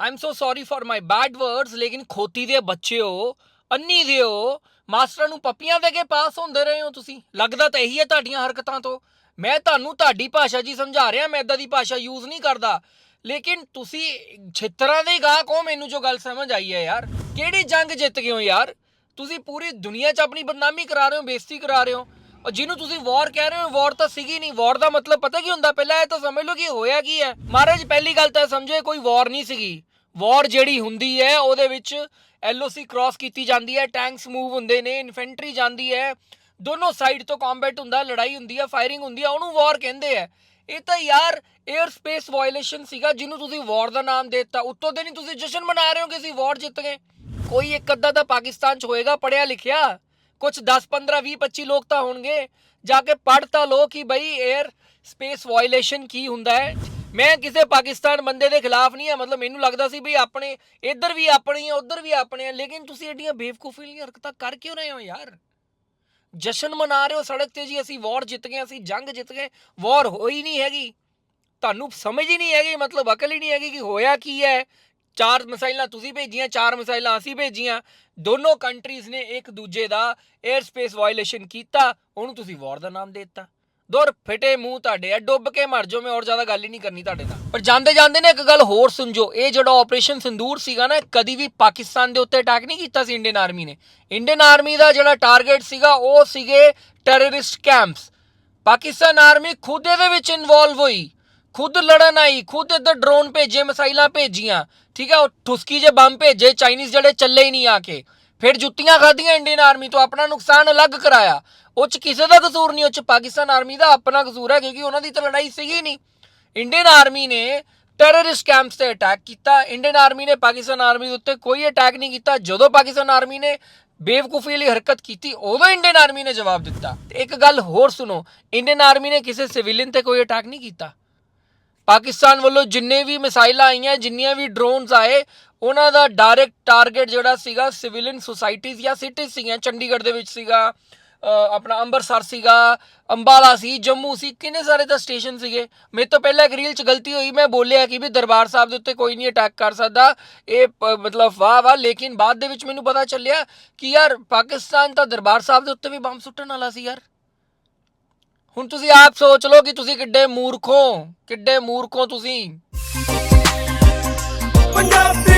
Am so sorry for my bad words ਲੇਕਿਨ ਖੋਤੀ ਦੇ ਬੱਚੇ ਹੋ ਅੰਨੀ ਦੇ ਹੋ ਮਾਸਟਰਾਂ ਨੂੰ ਪੱਪੀਆਂ ਦੇ ਕੇ ਪਾਸ ਹੁੰਦੇ ਰਹੇ ਹੋ ਤੁਸੀਂ। ਲੱਗਦਾ ਤਾਂ ਇਹੀ ਹੈ ਤੁਹਾਡੀਆਂ ਹਰਕਤਾਂ ਤੋਂ। ਮੈਂ ਤੁਹਾਨੂੰ ਤੁਹਾਡੀ ਭਾਸ਼ਾ ਜੀ ਸਮਝਾ ਰਿਹਾ, ਮੈਂ ਇਦਾਂ ਦੀ ਭਾਸ਼ਾ ਯੂਜ਼ ਨਹੀਂ ਕਰਦਾ। ਲੇਕਿਨ ਤੁਸੀਂ ਛਿੱਤਰਾਂ ਦੇ ਗਾਹਕ ਹੋ ਮੈਨੂੰ ਜੋ ਗੱਲ ਸਮਝ ਆਈ ਹੈ ਯਾਰ। ਕਿਹੜੀ ਜੰਗ ਜਿੱਤ ਗਏ ਹੋ ਯਾਰ? ਤੁਸੀਂ ਪੂਰੀ ਦੁਨੀਆ 'ਚ ਆਪਣੀ ਬਦਨਾਮੀ ਕਰਾ ਰਹੇ ਹੋ, ਬੇਇੱਜ਼ਤੀ ਕਰਾ ਰਹੇ ਹੋ। ਔਰ ਜਿਹਨੂੰ ਤੁਸੀਂ ਵਾਰ ਕਹਿ ਰਹੇ ਹੋ ਵਾਰ ਤਾਂ ਸੀਗੀ ਨਹੀਂ। ਵਾਰ ਦਾ ਮਤਲਬ ਪਤਾ ਕੀ ਹੁੰਦਾ? ਪਹਿਲਾਂ ਇਹ ਤਾਂ ਸਮਝ ਲਓ ਕਿ ਹੋਇਆ ਕੀ ਹੈ। ਮਹਾਰਾਜ, ਪਹਿਲੀ ਗੱਲ ਤਾਂ ਇਹ ਸਮਝੋ ਕੋਈ ਵਾਰ ਨਹੀਂ ਸੀਗੀ। ਵਾਰ ਜਿਹੜੀ ਹੁੰਦੀ ਹੈ, ਉਹਦੇ ਵਿੱਚ ਐਲਓਸੀ ਕ੍ਰਾਸ ਕੀਤੀ ਜਾਂਦੀ ਹੈ ਟੈਂਕਸ ਮੂਵ ਹੁੰਦੇ ਨੇ ਇਨਫੈਂਟਰੀ ਜਾਂਦੀ ਹੈ, ਦੋਨੋਂ ਸਾਈਡ ਤੋਂ ਕੰਬੈਟ ਹੁੰਦਾ, ਲੜਾਈ ਹੁੰਦੀ ਹੈ ਫਾਇਰਿੰਗ ਹੁੰਦੀ ਹੈ, ਉਹਨੂੰ ਵਾਰ ਕਹਿੰਦੇ ਆ। ਇਹ ਤਾਂ ਯਾਰ 에ਅਰ ਸਪੇਸ ਵਾਇਲੇਸ਼ਨ ਸੀਗਾ, ਜਿਹਨੂੰ ਤੁਸੀਂ ਵਾਰ ਦਾ ਨਾਮ ਦੇ ਦਿੱਤਾ। ਉੱਤੋਂ ਦੇ ਨਹੀਂ ਤੁਸੀਂ ਜਸ਼ਨ ਮਨਾ ਰਹੇ ਹੋ ਕਿ ਅਸੀਂ ਵਾਰ ਜਿੱਤ ਗਏ। ਕੋਈ ਇੱਕ ਅੱਧਾ ਤਾਂ ਪਾਕਿਸਤਾਨ 'ਚ ਹੋਏਗਾ ਪੜਿਆ ਲਿਖਿਆ। ਕੁਝ 10 15 20 25 ਲੋਕ ਤਾਂ ਹੋਣਗੇ। ਜਾ ਕੇ ਪੜ੍ਹ ਤਾਂ ਲੋ ਕਿ ਬਈ 에ਅਰ ਸਪੇਸ ਵਾਇਲੇਸ਼ਨ ਕੀ ਹੁੰਦਾ ਹੈ। ਮੈਂ ਕਿਸੇ ਪਾਕਿਸਤਾਨ ਬੰਦੇ ਦੇ ਖਿਲਾਫ ਨਹੀਂ ਆ, ਮਤਲਬ ਮੈਨੂੰ ਲੱਗਦਾ ਸੀ ਵੀ ਆਪਣੇ, ਇੱਧਰ ਵੀ ਆਪਣੇ ਆ, ਉੱਧਰ ਵੀ ਆਪਣੇ ਆ, ਲੇਕਿਨ ਤੁਸੀਂ ਐਡੀਆਂ ਬੇਵਕੂਫੀ ਵਾਲੀਆਂ ਹਰਕਤਾਂ ਕਰ ਕਿਉਂ ਰਹੇ ਹੋ ਯਾਰ? ਜਸ਼ਨ ਮਨਾ ਰਹੇ ਹੋ ਸੜਕ ਤੇ ਜੀ, ਅਸੀਂ ਵਾਰ ਜਿੱਤ ਗਏ, ਅਸੀਂ ਜੰਗ ਜਿੱਤ ਗਏ, ਵਾਰ ਹੋਈ ਨਹੀਂ ਹੈਗੀ। ਤੁਹਾਨੂੰ ਸਮਝ ਹੀ ਨਹੀਂ ਹੈਗੀ, ਮਤਲਬ ਅਕਲ ਹੀ ਨਹੀਂ ਹੈਗੀ ਕਿ ਹੋਇਆ ਕੀ ਹੈ। ਚਾਰ ਮਿਸਾਈਲਾਂ ਤੁਸੀਂ ਭੇਜੀਆਂ, ਚਾਰ ਮਿਸਾਈਲਾਂ ਅਸੀਂ ਭੇਜੀਆਂ। ਦੋਨੋਂ ਕੰਟਰੀਜ਼ ਨੇ ਇੱਕ ਦੂਜੇ ਦਾ 에ਅਰ ਸਪੇਸ ਵਾਇਲੇਸ਼ਨ ਕੀਤਾ, ਉਹਨੂੰ ਤੁਸੀਂ ਵਾਰ ਦਾ ਨਾਮ ਦੇ ਦਿੱਤਾ। ਦੁਰ ਫਿਟੇ ਮੂੰਹ ਤੁਹਾਡੇ ਆ, ਡੁੱਬ ਕੇ ਮਰ ਜਾਓ, ਮੈਂ ਹੋਰ ਜ਼ਿਆਦਾ ਗੱਲ ਹੀ ਨਹੀਂ ਕਰਨੀ ਤੁਹਾਡੇ ਨਾਲ। ਪਰ ਜਾਂਦੇ ਜਾਂਦੇ ਨੇ ਇੱਕ ਗੱਲ ਹੋਰ ਸੁਣਜੋ, ਇਹ ਜਿਹੜਾ ਆਪਰੇਸ਼ਨ ਸਿੰਦੂਰ ਸੀਗਾ ਨਾ ਕਦੀ ਵੀ ਪਾਕਿਸਤਾਨ ਦੇ ਉੱਤੇ ਅਟੈਕ ਨਹੀਂ ਕੀਤਾ ਸੀ ਇੰਡੀਅਨ ਆਰਮੀ ਨੇ। ਇੰਡੀਅਨ ਆਰਮੀ ਦਾ ਜਿਹੜਾ ਟਾਰਗੇਟ ਸੀਗਾ, ਉਹ ਸੀਗੇ ਟੈਰਰਿਸਟ ਕੈਂਪਸ ਪਾਕਿਸਤਾਨ ਆਰਮੀ ਖੁਦ ਇਹਦੇ ਵਿੱਚ ਇਨਵੋਲਵ ਹੋਈ। ਖੁਦ ਲੜਨ ਆਈ, ਖੁਦ ਇੱਧਰ ਡਰੋਨ ਭੇਜੇ, ਮਸਾਈਲਾਂ ਭੇਜੀਆਂ। ਠੀਕ ਹੈ ਉਹ ਠੁਸਕੀ ਜੇ ਬੰਬ ਭੇਜੇ ਚਾਈਨੀਜ਼ ਜਿਹੜੇ ਚੱਲੇ ਹੀ ਨਹੀਂ ਆ ਕੇ। ਫਿਰ ਜੁੱਤੀਆਂ ਖਾਧੀਆਂ ਇੰਡੀਅਨ ਆਰਮੀ ਤੋਂ, ਆਪਣਾ ਨੁਕਸਾਨ ਅਲੱਗ ਕਰਾਇਆ। ਉਹ ਚ ਕਿਸੇ ਦਾ ਕਸੂਰ ਨਹੀਂ, ਉਹ ਚ ਪਾਕਿਸਤਾਨ ਆਰਮੀ ਦਾ ਆਪਣਾ ਕਸੂਰ ਹੈ, ਕਿਉਂਕਿ ਉਹਨਾਂ ਦੀ ਤਾਂ ਲੜਾਈ ਸੀਗੀ ਨਹੀਂ। ਇੰਡੀਅਨ ਆਰਮੀ ਨੇ ਟੈਰਰਿਸਟ ਕੈਂਪਸ ਤੇ ਅਟੈਕ ਕੀਤਾ। ਇੰਡੀਅਨ ਆਰਮੀ ਨੇ ਪਾਕਿਸਤਾਨ ਆਰਮੀ ਦੇ ਉੱਤੇ ਕੋਈ ਅਟੈਕ ਨਹੀਂ ਕੀਤਾ। ਜਦੋਂ ਪਾਕਿਸਤਾਨ ਆਰਮੀ ਨੇ ਬੇਵਕੂਫੀ ਵਾਲੀ ਹਰਕਤ ਕੀਤੀ, ਉਦੋਂ ਇੰਡੀਅਨ ਆਰਮੀ ਨੇ ਜਵਾਬ ਦਿੱਤਾ। ਤੇ ਇੱਕ ਗੱਲ ਹੋਰ ਸੁਣੋ, ਇੰਡੀਅਨ ਆਰਮੀ ਨੇ ਕਿਸੇ ਸਿਵਿਲੀਅਨ ਤੇ ਕੋਈ ਅਟੈਕ ਨਹੀਂ ਕੀਤਾ। ਪਾਕਿਸਤਾਨ ਵੱਲੋਂ ਜਿੰਨੇ ਵੀ ਮਿਸਾਈਲਾਂ ਆਈਆਂ, ਜਿੰਨੀਆਂ ਵੀ ਡਰੋਨਸ ਆਏ ਉਹਨਾਂ ਦਾ ਡਾਇਰੈਕਟ ਟਾਰਗੇਟ ਜਿਹੜਾ ਸੀਗਾ ਸਿਵਿਲੀਅਨ ਸੁਸਾਇਟੀਜ਼ ਜਾਂ ਸਿਟੀਜ਼ ਸੀਗੀਆਂ, ਚੰਡੀਗੜ੍ਹ ਦੇ ਵਿੱਚ ਸੀਗਾ ਆਪਣਾ ਅੰਮ੍ਰਿਤਸਰ ਸੀਗਾ, ਅੰਬਾਲਾ ਸੀ, ਜੰਮੂ ਸੀ, ਕਿੰਨੇ ਸਾਰੇ ਤਾਂ ਸਟੇਸ਼ਨ ਸੀਗੇ। ਮੇਰੇ ਤੋਂ ਪਹਿਲਾਂ ਇੱਕ ਰੀਲ 'ਚ ਗਲਤੀ ਹੋਈ, ਮੈਂ ਬੋਲਿਆ ਕਿ ਵੀ ਦਰਬਾਰ ਸਾਹਿਬ ਦੇ ਉੱਤੇ ਕੋਈ ਨਹੀਂ ਅਟੈਕ ਕਰ ਸਕਦਾ। ਇਹ ਪ- ਮਤਲਬ ਵਾਹ ਵਾਹ, ਲੇਕਿਨ ਬਾਅਦ ਦੇ ਵਿੱਚ ਮੈਨੂੰ ਪਤਾ ਚੱਲਿਆ ਕਿ ਯਾਰ ਪਾਕਿਸਤਾਨ ਤਾਂ ਦਰਬਾਰ ਸਾਹਿਬ ਦੇ ਉੱਤੇ ਵੀ ਬੰਬ ਸੁੱਟਣ ਵਾਲਾ ਸੀ ਯਾਰ। ਹੁਣ ਤੁਸੀਂ ਆਪ ਸੋਚ ਲਓ ਕਿ ਤੁਸੀਂ ਕਿੱਡੇ ਮੂਰਖੋ, ਕਿੱਡੇ ਮੂਰਖ ਹੋ ਤੁਸੀਂ। ਪੰਜਾਬੀ